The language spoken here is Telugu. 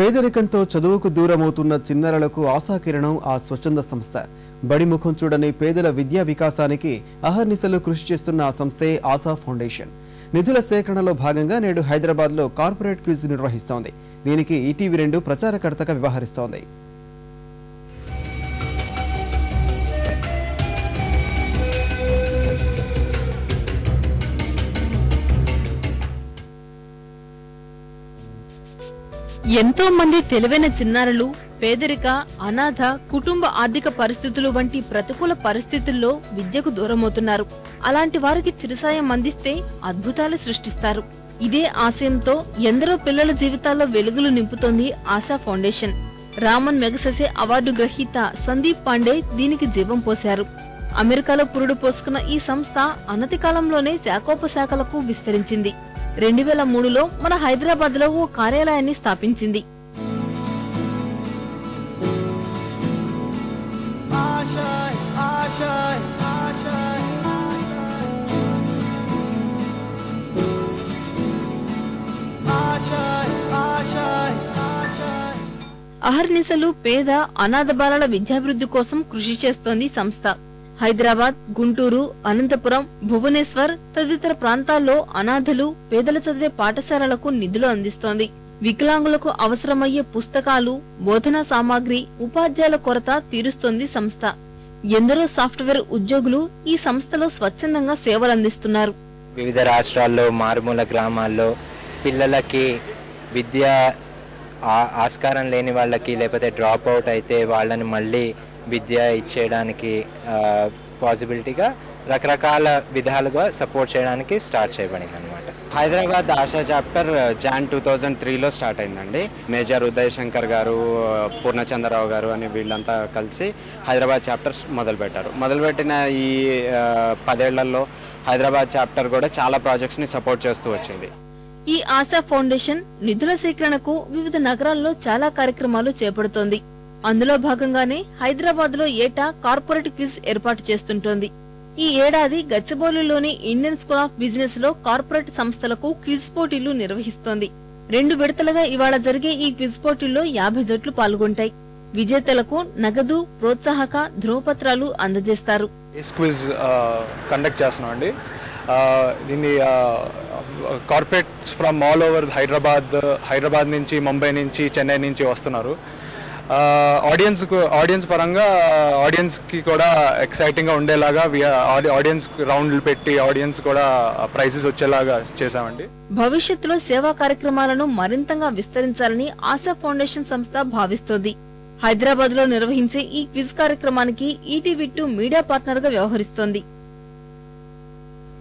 పేదరికంతో చదువుకు దూరమవుతున్న చిన్నారులకు ఆశాకిరణం ఆ స్వచ్ఛంద సంస్థ. బడిముఖం చూడని పేదల విద్యా వికాసానికి అహర్నిశలు కృషి చేస్తున్న ఆ సంస్థే ఆశా ఫౌండేషన్. నిధుల సేకరణలో భాగంగా నేడు హైదరాబాద్లో కార్పొరేట్ క్విజ్ నిర్వహిస్తోంది. దీనికి ఈటీవీ రెండు ప్రచారకర్తగా వ్యవహరిస్తోంది. ఎంతో మంది తెలివైన చిన్నారులు పేదరిక అనాథ కుటుంబ ఆర్థిక పరిస్థితులు వంటి ప్రతికూల పరిస్థితుల్లో విద్యకు దూరమవుతున్నారు. అలాంటి వారికి చిరుసాయం అందిస్తే అద్భుతాలు సృష్టిస్తారు. ఇదే ఆశయంతో ఎందరో పిల్లల జీవితాల్లో వెలుగులు నింపుతోంది Asha foundation. Ramon Magsaysay award గ్రహీత సందీప్ పాండే దీనికి జీవం పోశారు. అమెరికాలో పురుడు పోసుకున్న ఈ సంస్థ అనతి కాలంలోనే శాఖోపశాఖలకు విస్తరించింది. రెండు వేల మూడులో మన హైదరాబాద్లో ఓ కార్యాలయాన్ని స్థాపించింది. అహర్నిశలు పేద అనాథ బాలల విద్యాభివృద్ధి కోసం కృషి చేస్తోంది సంస్థ. హైదరాబాద్ గుంటూరు అనంతపురం భువనేశ్వర్ తదితర ప్రాంతాల్లో అనాథలు పేదల చదివే పాఠశాలలకు నిధులు అందిస్తోంది. వికలాంగులకు అవసరమయ్యే పుస్తకాలు బోధనా సామాగ్రి ఉపాధ్యాయుల కొరత తీరుస్తోంది సంస్థ. ఎందరో సాఫ్ట్వేర్ ఉద్యోగులు ఈ సంస్థలో స్వచ్ఛందంగా సేవలందిస్తున్నారు వివిధ రాష్ట్రాల్లో మారుమూల గ్రామాల్లో పిల్లలకి విద్య ఆ- ఆస్కారం లేని వాళ్ళకి లేకపోతే డ్రాప్ అవుట్ అయితే వాళ్ళని మళ్ళీ విద్య ఇచ్చేయడానికి పాసిబిలిటీగా రకరకాల విధాలుగా సపోర్ట్ చేయడానికి స్టార్ట్ చేయబడింది అనమాట Hyderabad Asha chapter John two thousand త్రీలో స్టార్ట్ అయిందండి. మేజర్ ఉదయ్ శంకర్ గారు పూర్ణచంద్రరావు గారు అని వీళ్ళంతా కలిసి హైదరాబాద్ చాప్టర్స్ మొదలుపెట్టారు. మొదలుపెట్టిన ఈ పదేళ్ళలో హైదరాబాద్ చాప్టర్ కూడా చాలా ప్రాజెక్ట్స్ని సపోర్ట్ చేస్తూ వచ్చింది. ఈ ఆశా ఫౌండేషన్ నిధుల సేకరణకు వివిధ నగరాల్లో చాలా కార్యక్రమాలు చేపడుతోంది. అందులో భాగంగానే హైదరాబాద్లో ఏటా కార్పొరేట్ క్విజ్ ఏర్పాటు చేస్తుంటోంది. ఈ ఏడాది గచ్చిబౌలిలోని ఇండియన్ స్కూల్ ఆఫ్ బిజినెస్లో కార్పొరేట్ సంస్థలకు క్విజ్ పోటీలు నిర్వహిస్తోంది. రెండు విడతలుగా ఇవాళ జరిగే ఈ క్విజ్ పోటీల్లో యాభై జట్లు పాల్గొంటాయి. విజేతలకు నగదు ప్రోత్సాహక ధ్రువపత్రాలు అందజేస్తారు. క్విజ్ కండక్ట్ చేస్తున్నాం అండి. దీన్ని corporates from all over Hyderabad Hyderabad నుంచి ముంబై నుంచి చెన్నై నుంచి వస్తున్నారు. ఆడియన్స్ ఆడియన్స్ పరంగా ఆడియన్స్కి కూడా ఎక్సైటింగ్గా ఉండేలాగా ఆడియన్స్ రౌండ్లు పెట్టి ఆడియన్స్ కూడా ప్రైజెస్ వచ్చేలాగా చేసామండి భవిష్యత్తులో సేవా కార్యక్రమాలను మరింతగా విస్తరించాలని ఆశా ఫౌండేషన్ సంస్థ భావిస్తోంది. హైదరాబాద్లో నిర్వహించే ఈ క్విజ్ కార్యక్రమానికి ఈటీవీ టూ మీడియా పార్ట్నర్గా వ్యవహరిస్తోంది.